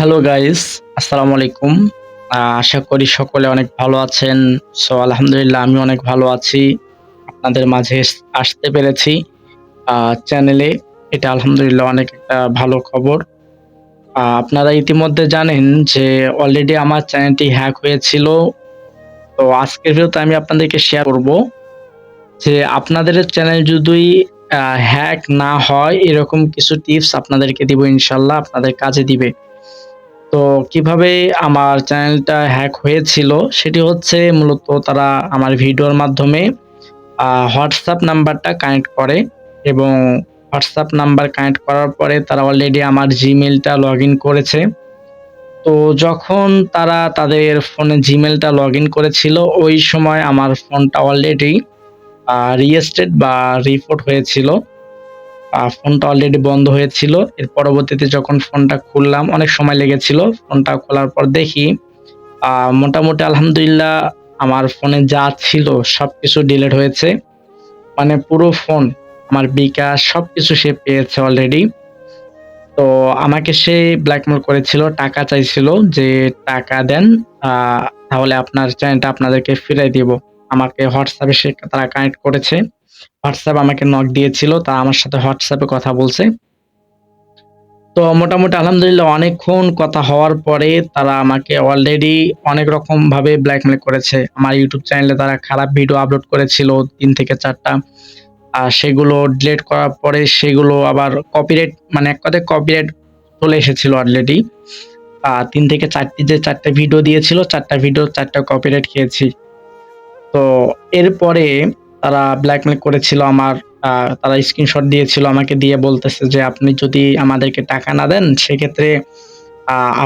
Hello guys আসসালামু আলাইকুম আশা করি সকলে অনেক ভালো আছেন। সো আলহামদুলিল্লাহ আমি অনেক ভালো আছি। আপনাদের মাঝে আসতে পেরেছি। চ্যানেলে এটা আলহামদুলিল্লাহ অনেক একটা ভালো খবর। আপনারা ইতিমধ্যে জানেন যে অলরেডি আমার চ্যানেলটি হ্যাক হয়েছিল। তো আজকের ভিডিওতে আমি আপনাদেরকে শেয়ার করব যে আপনাদের চ্যানেল যদি হ্যাক না হয়, এরকম কিছু টিপস আপনাদেরকে দিব, ইনশাল্লাহ আপনাদের কাজে দিবে। তো কীভাবে আমার চ্যানেলটা হ্যাক হয়েছিল সেটি হচ্ছে মূলত তারা আমার ভিডিওর মাধ্যমে হোয়াটসঅ্যাপ নাম্বারটা কানেক্ট করে এবং হোয়াটসঅ্যাপ নাম্বার কানেক্ট করার পরে তারা অলরেডি আমার জিমেলটা লগ করেছে। তো যখন তারা তাদের ফোনে জিমেলটা লগ করেছিল, ওই সময় আমার ফোনটা অলরেডি রিয়েস্টেড বা রিপোর্ট হয়েছিল। ফোনটা অলরেডি বন্ধ হয়েছিল। এর পরবর্তীতে যখন ফোনটা খুললাম, অনেক সময় লেগেছিল। ফোনটা খোলার পর দেখি মোটামুটি আলহামদুলিল্লাহ আমার ফোনে যা ছিল সবকিছু ডিলিট হয়েছে। মানে পুরো ফোন, আমার বিকাশ সবকিছু সে পেয়েছে অলরেডি তো আমাকে সে ব্ল্যাকমেল করেছিল, টাকা চাইছিল যে টাকা দেন তাহলে আপনার চ্যানেলটা আপনাদেরকে ফিরাই দিব। আমাকে হোয়াটসঅ্যাপে সে তারা কানেক্ট করেছে। হোয়াটসঅ্যাপ আমাকে নক দিয়েছিল, তা আমার সাথে হোয়াটসঅ্যাপে কথা বলছে। তো মোটামুটি আলহামদুলিল্লাহ অনেকক্ষণ কথা হওয়ার পরে তারা আমাকে অলরেডি অনেক রকম ভাবে ব্ল্যাকমেল করেছে। আমার ইউটিউব চ্যানেলে তারা খারাপ ভিডিও আপলোড করেছিল তিন থেকে চারটা। আর সেগুলো ডিলিট করার পরে সেগুলো আবার কপিরাইট মানে এক কথায় কপিরাইট চলে এসেছিল অলরেডি আর তিন থেকে চারটি যে চারটা ভিডিও দিয়েছিল, চারটা ভিডিও চারটা কপিরাইট খেয়েছি। তো এরপরে তারা ব্ল্যাকমেল করেছিল আমার তারা স্ক্রিনশট দিয়েছিল আমাকে দিয়ে বলতেছে যে আপনি যদি আমাদেরকে টাকা না দেন, সেক্ষেত্রে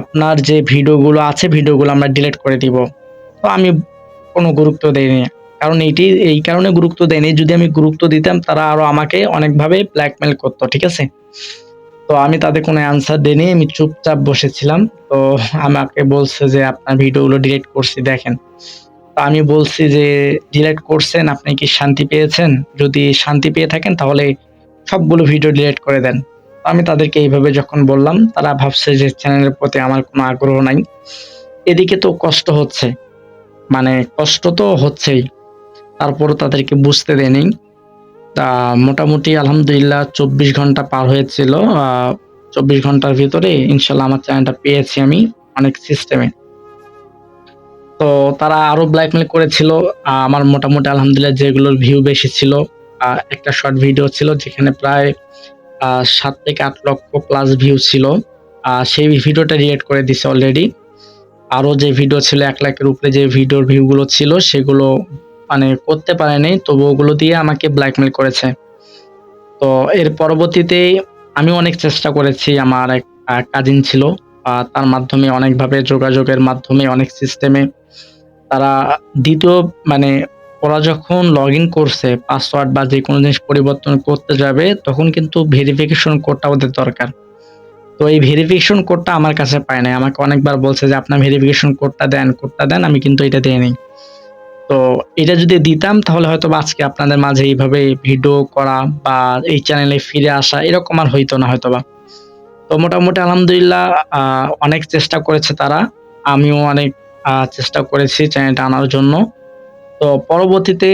আপনার যে ভিডিওগুলো আছে, ভিডিওগুলো আমরা ডিলিট করে দিব। তো আমি কোনো গুরুত্ব দেইনি। কারণ এইটি এই কারণে গুরুত্ব দেয়নি যদি আমি গুরুত্ব দিতাম, তারা আরও আমাকে অনেকভাবে ব্ল্যাকমেল করতো, ঠিক আছে? তো আমি তাদের কোনো অ্যান্সার দিইনি, আমি চুপচাপ বসেছিলাম। তো আমাকে বলছে যে, আপনার ভিডিওগুলো ডিলিট করছি, দেখেন। আমি বলছি যে ডিলিট করছেন, আপনি কি শান্তি পেয়েছেন? যদি শান্তি পেয়ে থাকেন, তাহলে সবগুলো ভিডিও ডিলিট করে দেন। আমি তাদেরকে এইভাবে যখন বললাম, তারা ভাবছে যে চ্যানেলের প্রতি আমার কোনো আগ্রহ নাই। এদিকে তো কষ্ট হচ্ছে। মানে কষ্ট তো হচ্ছেই। তারপরও তাদেরকে বুঝতে দেয়নি। তা মোটামুটি আলহামদুলিল্লাহ চব্বিশ ঘণ্টা পার হয়েছিল। চব্বিশ ঘণ্টার ভিতরে ইনশাল্লাহ আমার চ্যানেলটা পেয়েছি আমি অনেক সিস্টেমে তো তারা আরও ব্ল্যাকমেল করেছিল। আমার মোটামুটি আলহামদুলিল্লাহ যেগুলোর ভিউ বেশি ছিল একটা শর্ট ভিডিও ছিল যেখানে প্রায় সাত থেকে আট লক্ষ প্লাস ভিউ ছিল। সেই ভিডিওটা রিয়েক্ট করে দিছে অলরেডি আরও যে ভিডিও ছিল, এক লাখের উপরে যে ভিডিওর ভিউগুলো ছিল, সেগুলো মানে করতে পারেনি, তবু ওগুলো দিয়ে আমাকে ব্ল্যাকমেল করেছে। তো এর পরবর্তীতে আমি অনেক চেষ্টা করেছি, আমার এক কাজিন ছিল। তার মাধ্যমে অনেকভাবে যোগাযোগের মাধ্যমে, অনেক সিস্টেমে তারা দ্বিতীয় মানে ওরা যখন লগ ইন করছে পাসওয়ার্ড বা যে কোনো জিনিস পরিবর্তন করতে যাবে, তখন কিন্তু ভেরিফিকেশন কোডটা ওদের দরকার। তো এই ভেরিফিকেশন কোডটা আমার কাছে পায় নাই। আমাকে অনেকবার বলছে যে, আপনার ভেরিফিকেশন কোডটা দেন কোডটা দেন, আমি কিন্তু এটা দেইনি তো এটা যদি দিতাম, তাহলে হয়তো আজকে আপনাদের মাঝে এইভাবে ভিডিও করা বা এই চ্যানেলে ফিরে আসা, এরকম আর হইতো না হয়তো বা তো মোটামুটি আলহামদুলিল্লাহ অনেক চেষ্টা করেছে তারা। আমিও অনেক চেষ্টা করেছি চ্যানেলটা আনার জন্য। তো পরবর্তীতে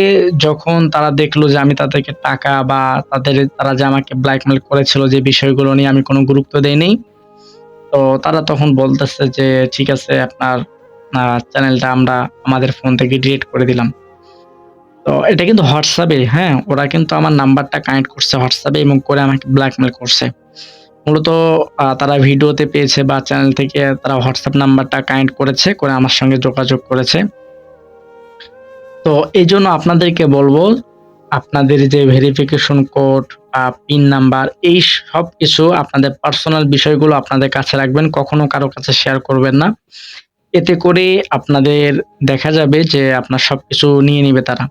যখন তারা দেখল যে আমি তাদেরকে টাকা বা তাদের, তারা যে আমাকে ব্ল্যাকমেল করেছিল যে বিষয়গুলো নিয়ে আমি কোনো গুরুত্ব দেইনি, তো তারা তখন বলতেছে যে, ঠিক আছে, আপনার চ্যানেলটা আমরা আমাদের ফোন থেকে ডিলিট করে দিলাম। তো এটা কিন্তু হোয়াটসঅ্যাপে হ্যাঁ ওরা কিন্তু আমার নাম্বারটা কানেক্ট করছে হোয়াটসঅ্যাপে এবং করে আমাকে ব্ল্যাকমেল করছে। মূলত তারা ভিডিওতে পেয়েছে বা চ্যানেল থেকে তারা হোয়াটসঅ্যাপ নাম্বারটা কানেক্ট করেছে, করে আমার সঙ্গে যোগাযোগ করেছে। তো এই জন্য আপনাদেরকে বলব, আপনাদের যে ভেরিফিকেশন কোড বা পিন নাম্বার এই সব কিছু আপনাদের পার্সোনাল বিষয়গুলো আপনাদের কাছে রাখবেন, কখনো কারও কাছে শেয়ার করবেন না। এতে করে আপনাদের দেখা যাবে যে আপনার সবকিছু নিয়ে নিবে তারা।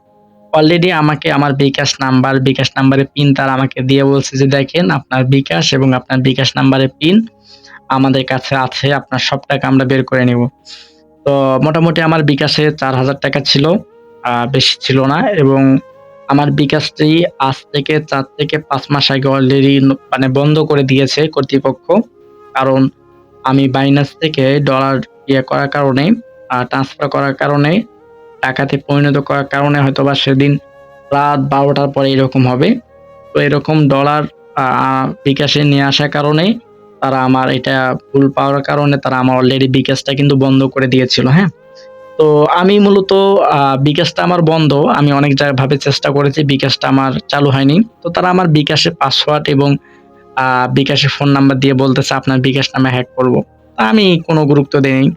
অলরেডি আমাকে আমার বিকাশ নাম্বার, বিকাশ নাম্বারের পিন তারা আমাকে দিয়ে বলছে যে, দেখেন আপনার বিকাশ এবং আপনার বিকাশ নাম্বারের পিন আমাদের কাছে আছে, আপনার সব টাকা আমরা বের করে নিব। তো মোটামুটি আমার বিকাশে চার হাজার টাকা ছিল বেশি ছিল না এবং আমার বিকাশটি আজ থেকে চার থেকে পাঁচ মাস আগে অলরেডি মানে বন্ধ করে দিয়েছে কর্তৃপক্ষ। কারণ আমি বাইনাস থেকে ডলার ইয়ে করার কারণে ট্রান্সফার করার কারণে টাকাতে পরিণত করার কারণে হয়তো বা সেদিন রাত বারোটার পরে এরকম হবে। তো এরকম ডলার বিকাশে নিয়ে আসার কারণে তারা আমার এটা ভুল পাওয়ার কারণে তারা আমার অলরেডি বিকাশটা কিন্তু বন্ধ করে দিয়েছিল হ্যাঁ? তো আমি মূলত বিকাশটা আমার বন্ধ। আমি অনেক ভাবে চেষ্টা করেছি, বিকাশটা আমার চালু হয়নি। তো তারা আমার বিকাশে পাসওয়ার্ড এবং বিকাশের ফোন নাম্বার দিয়ে বলতেছে, আপনার বিকাশ নামে হ্যাক করব। আমি কোনো গুরুত্ব দিইনি।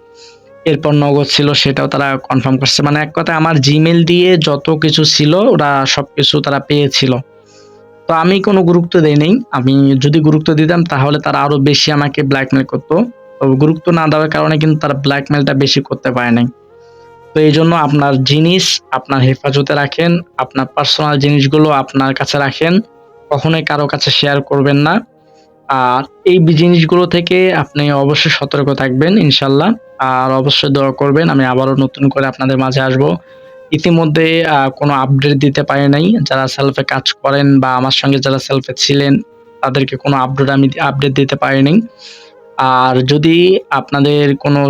এরপর নগদ ছিল সেটাও তারা কনফার্ম করছে। মানে এক কথা আমার জিমেল দিয়ে যত কিছু ছিল, ওরা সব কিছু তারা পেয়েছিল। তো আমি কোনো গুরুত্ব দেই নেই। আমি যদি গুরুত্ব দিতাম, তাহলে তারা আরও বেশি আমাকে ব্ল্যাকমেল করতো। তো গুরুত্ব না দেওয়ার কারণে কিন্তু তারা ব্ল্যাকমেলটা বেশি করতে পারে নাই। তো এই জন্য আপনার জিনিস আপনার হেফাজতে রাখেন। আপনার পার্সোনাল জিনিসগুলো আপনার কাছে রাখেন। কখনোই কারও কাছে শেয়ার করবেন না। আর এই জিনিসগুলো থেকে আপনি অবশ্যই সতর্ক থাকবেন, ইনশাল্লাহ। আর অবশ্যই দোয়া করবেন, আমি আবারও নতুন করে আপনাদের মাঝে আসব। ইতিমধ্যে কোনো আপডেট দিতে পারি নাই। যারা সেলফে কাজ করেন বা আমার সঙ্গে যারা সেলফে ছিলেন, তাদেরকে কোনো আপডেট আমি আপডেট দিতে পারিনি আর যদি আপনাদের কোনো,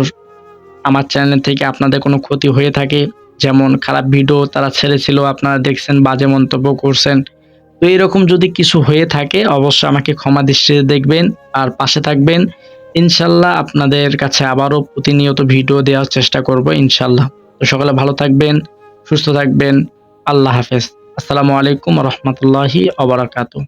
আমার চ্যানেল থেকে আপনাদের কোনো ক্ষতি হয়ে থাকে, যেমন খারাপ ভিডিও তারা ছেড়েছিল, আপনারা দেখছেন, বাজে মন্তব্য করছেন তো এরকম যদি কিছু হয়ে থাকে, অবশ্যই আমাকে ক্ষমা দৃষ্টিতে দেখবেন আর পাশে থাকবেন। ইনশাল্লাহ আপনাদের কাছে আবারও প্রতিনিয়ত ভিডিও দেওয়ার চেষ্টা করব, ইনশাল্লাহ। তো সকলে ভালো থাকবেন, সুস্থ থাকবেন। আল্লাহ হাফেজ। আসসালামু আলাইকুম রহমতুল্লাহি অবরাকাতু